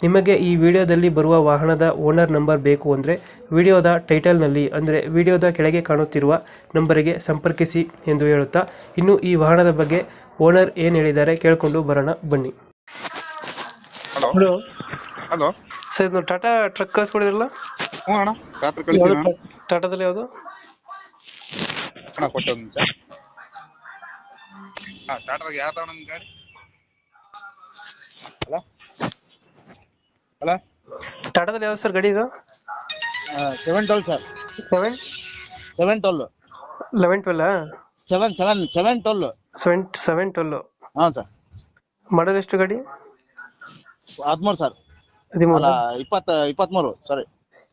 ನಿಮಗೆ ಈ ವಿಡಿಯೋದಲ್ಲಿ ಬರುವ ವಾಹನದ ಓನರ್ ನಂಬರ್ ಬೇಕು ಅಂದರೆ ವಿಡಿಯೋದ ಟೈಟಲ್ನಲ್ಲಿ ಅಂದರೆ ವಿಡಿಯೋದ ಕೆಳಗೆ ಕಾಣುತ್ತಿರುವ ನಂಬರಿಗೆ ಸಂಪರ್ಕಿಸಿ ಎಂದು ಹೇಳುತ್ತಾ ಇನ್ನು ಈ ವಾಹನದ ಬಗ್ಗೆ ಓನರ್ ಏನು ಹೇಳಿದ್ದಾರೆ ಕೇಳಿಕೊಂಡು ಬರೋಣ ಬನ್ನಿ. ಹಲೋ. ಹಲೋ. ಹಲೋ. ಸರ್ ಇದು ಟಾಟಾ ಟ್ರಕ್ ಕಳಿಸ್ಕೊಡಿದ್ರಲ್ಲ? ಹ್ಞೂ ಅಣ್ಣ ರಾತ್ರಿ ಕಳಿಸಿ ಅಣ್ಣ ಟಾಟಾದಲ್ಲಿ ಯಾವುದು? ಅಣ್ಣ ಕೊಟ್ಟೆ ಒಂದು ನಿಮಿಷ. ಹಾಂ ಟಾಟಾದಾಗ ಯಾವ ತಗೊಂಡ ನಿಮ್ ಗಾಡಿ? ಹಲೋ. ಹಲೋ ಟಾಟಾದಲ್ಲಿ ಯಾವ್ದು ಸರ್ ಗಾಡಿ ಇದು? Seven twelve sir seven seven twelve eleven twelve seven seven seven twelve seven seven twelve ಹಾಂ ಸರ್ ಮಾಡೋದು ಎಷ್ಟು ಗಾಡಿ? ಹದಿಮೂರು ಸರ್ ಹದಿಮೂರು? ಅಲ್ಲ ಇಪ್ಪತ್ತ ಇಪ್ಪತ್ತ್ಮೂರು ಸಾರಿ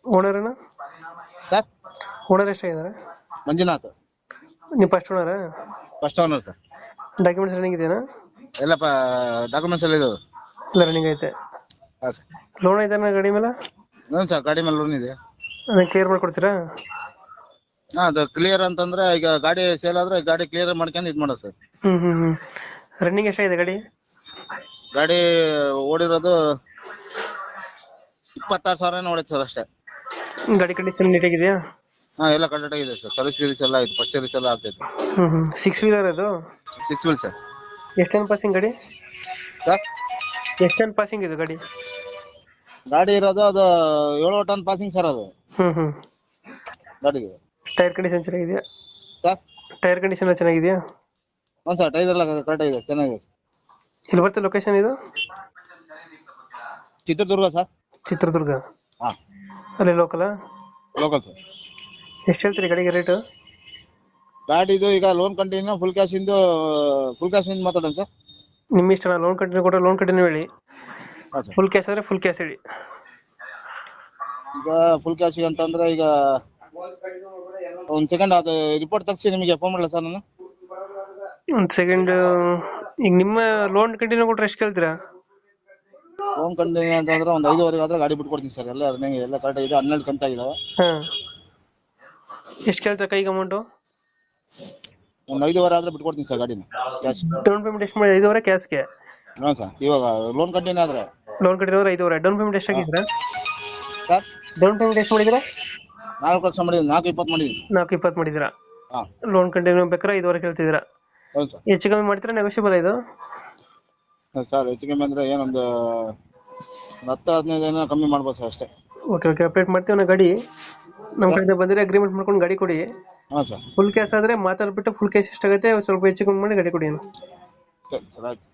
ಓನರ್ನ ಸರ್ ಓನರ್ ಎಷ್ಟಾಗಿದ್ದಾರೆ ಮಂಜುನಾಥ್. ನೀವು first owner first owner sir documents running ಇದೆಯಾ ಎಲ್ಲಪ್ಪ ಡಾಕ್ಯುಮೆಂಟ್ಸ್ ಎಲ್ಲ ಇದಾವೆ ಎಲ್ಲ ರನ್ನಿಂಗ್ ಐತೆ. ಹಾಂ ಸರ್ ಲೋನ್ ಐತೆ ಗಾಡಿ ಮೇಲೆ? ಏನು ಸರ್ ಗಾಡಿ ಮೇಲೆ ಲೋನ್ ಇದೆ. ಅದನ್ನ ಕ್ಲಿಯರ್ ಮಾಡ್ಕೊಡ್ತೀರಾ? ಹಾಂ ಅದು ಕ್ಲಿಯರ್ ಅಂತಂದ್ರೆ ಈಗ ಗಾಡಿ ಸೇಲ್ ಆದ್ರೆ ಗಾಡಿ ಕ್ಲಿಯರ್ ಮಾಡ್ಕೊಂಡು ಇದು ಮಾಡೋದು ಸರ್. ಹ್ಮ್ ಹ್ಮ್ ರನ್ನಿಂಗ್ ಎಷ್ಟಾಗಿದೆ ಗಾಡಿ? ಗಾಡಿ ಓಡಿರೋದು ಇಪ್ಪತ್ತಾರು ಸಾವಿರ ಓಡೈತೆ ಸರ್ ಅಷ್ಟೇ. ಗಾಡಿ ಕಂಡೀಷನ್ ನೀಟಾಗಿದೆಯಾ ಹಾಂ ಎಲ್ಲ ಕರೆಕ್ಟ್ ಆಗಿದೆ ಸರ್. ಸರ್ವಿಸ್ ಗಿರ್ವಿಸ್ ಎಲ್ಲ ಆಯ್ತು ಫಸ್ಟ್ ಸರ್ವಿಸ್ ಎಲ್ಲ ಆಗ್ತೈತೆ ಹ್ಮ್ ಹ್ಮ್. ಸಿಕ್ಸ್ ವೀಲರ್ ಅದು? Six wheel sir. ಎಷ್ಟು ಟನ್ ಪಾಸಿಂಗ್ ಗಾಡಿ? ಸರ್? ಎಷ್ಟು ಟನ್ ಪಾಸಿಂಗ್ ಇದು ಗಾಡಿ? ಗಾಡಿ ಇರೋದು ಅದು ಏಳು ಟನ್ ಪಾಸಿಂಗ್ ಸರ್ ಅದು. ಹ್ಮ್ ಹ್ಮ್. ಗಾಡಿಗೆ ಟೈರ್ ಕಂಡೀಷನ್ ಚೆನ್ನಾಗಿದೆಯಾ? ಸರ್ ಟೈರ್ ಕಂಡೀಷನ್ ಚೆನ್ನಾಗಿದೆ ಚೆನ್ನಾಗಿದೆಯಾ? ಹ್ಞೂ ಸರ್ ಟೈರ್ ಎಲ್ಲ ಕರೆಕ್ಟ್ ಆಗಿದೆ ಚೆನ್ನಾಗಿದೆ. ಇಲ್ಲಿ ಬರುತ್ತೆ ಲೊಕೇಶನ್ ಇದು? ಚಿತ್ರದುರ್ಗ ಸರ್ ಚಿತ್ರದುರ್ಗ? ಹಾಂ. ಅಲ್ಲಿ ಲೋಕಲ್ ಲೋಕಲ್ ಸರ್ ಎಷ್ಟು ಹೇಳ್ತೀರಿ ಗಾಡಿಗೆ ರೇಟು ಗಾಡಿದು ಈಗ ಲೋನ್ ಕಂಟಿನ್ಯೂ ಫುಲ್ ಕ್ಯಾಶ್ ಇಂದು ಫುಲ್ ಕ್ಯಾಶಿಂದ ಇಂದ ಮಾತಾಡೋಣ ಸರ್ ನಿಮ್ಮ ಇಷ್ಟ ಲೋನ್ ಕಂಟಿನ್ಯೂ ಕೊಟ್ಟರೆ ಲೋನ್ ಕಂಟಿನ್ಯೂ ಹೇಳಿ. ಫುಲ್ ಕ್ಯಾಶ್ ಅಂದ್ರೆ ಫುಲ್ ಕ್ಯಾಶ್ ಹೇಳಿ ಈಗ ಫುಲ್ ಕ್ಯಾಶ್ ಅಂತಂದ್ರೆ ಈಗ ಒಂದ್ ಸೆಕೆಂಡ್ ಅದು ರಿಪೋರ್ಟ್ ತೆಗ್ಸಿ ನಿಮಗೆ ಫೋನ್ ಮಾಡಲ ಸರ್ ನಾನು? ಒಂದು ಸೆಕೆಂಡ್ ಈಗ ನಿಮ್ಮ ಲೋನ್ ಕಂಟಿನ್ಯೂ ಕೊಟ್ರೆ ಎಷ್ಟು ಕೇಳ್ತೀರಾ? ಲೋನ್ ಕಂಟಿನ್ಯೂ ಅಂತಂದ್ರೆ ಒಂದು ಐದುವರೆಗೆ ಆದ್ರೆ ಗಾಡಿ ಬಿಟ್ಕೊಡ್ತೀನಿ ಸರ್ ಎಲ್ಲ ಅದನ್ನ ಎಲ್ಲ ಕರೆಕ್ಟ್ ಇದೆ ಹನ್ನೆರಡು ಕಂತಾಗಿದಾವೆ ಹಾಂ. ಎಷ್ಟು ಕೇಳ್ತೀರಾ ಕೈಗೆ ಅಮೌಂಟು ಒಂದು ಐದುವರೆ ಆದ್ರೆ ಬಿಟ್ಕೊಡ್ತೀನಿ ಸರ್ ಗಾಡಿನ. ಕ್ಯಾಶ್ ಡೌನ್ ಪೇಮೆಂಟ್ ಎಷ್ಟು ಮಾಡಿ ಐದುವರೆ ಕ್ಯಾಶ್ಗೆ ಹಾಂ ಸರ್ ಇವಾಗ ಲೋನ್ ಕಂಟಿನ್ಯೂ ಆದ್ರೆ ಲೋನ್ ಕಟ್ಟಿದ್ರೆ ಐದುವರೆ. ಡೌನ್ ಪೇಮೆಂಟ್ ಎಷ್ಟು ಆಗಿದ್ದೀರಾ ಸರ್? ಡೌನ್ ಪೇಮೆಂಟ್ ಎಷ್ಟು ಮಾಡಿದ್ರೆ ನಾಲ್ಕು ಲಕ್ಷ ಮಾಡಿದ್ದೀನಿ. ನಾಲ್ಕು ಇಪ್ಪತ್ತು ಮಾಡಿದ್ರೆ ನಾಲ್ಕು ಇಪ್ಪತ್ತು ಮಾಡಿದ್ದೀರಾ? ಹಾಂ. ಲೋನ್ ಕಂಟಿನ್ಯೂ ಬೇಕಾದ್ರೆ ಐದುವರೆ ಕೇಳ್ತಿದ್ದೀರಾ? ಹೌದು ಸರ್. ಹೆಚ್ಚು ಕಮ್ಮಿ ಮಾಡ್ತೀರಾ? ನೆಗೋಷಿಯಬಲ್ ಇದು? ಸರ್. ಹೆಚ್ಚು ಕಮ್ಮಿ ಅಂದ್ರೆ ಏನೊಂದು ಒಂದು ಹತ್ತು ಹದಿನೈದು ಏನೋ ಕಮ್ಮಿ ಮಾಡ್ಬೋದು ಸರ್ ಅಷ್ಟೇ. ಓಕೆ ಓಕೆ ಅಪ್ಡೇಟ್ ಮಾಡ್ತೀವಿ ನಾ ಗಾಡಿ. ನಮ್ಮ ಕಡೆಯಿಂದ ಬಂದರೆ ಅಗ್ರಿಮೆಂಟ್ ಮಾಡ್ಕೊಂಡು ಗಾಡಿ ಕೊಡಿ. ಹಾಂ ಸರ್. ಫುಲ್ ಕ್ಯಾಶ್ ಆದರೆ ಮಾತಾಡ್ಬಿಟ್ಟು ಫುಲ್ ಕ್ಯಾಶ್ ಎಷ್ಟಾಗುತ್ತೆ ಸ್ವಲ್ಪ ಹೆಚ್ಚು ಕಮ್ಮಿ ಮಾಡಿ ಗಾಡಿ ಕೊಡಿ ಸರಿ ಸರ್ ಆಯ್ತು.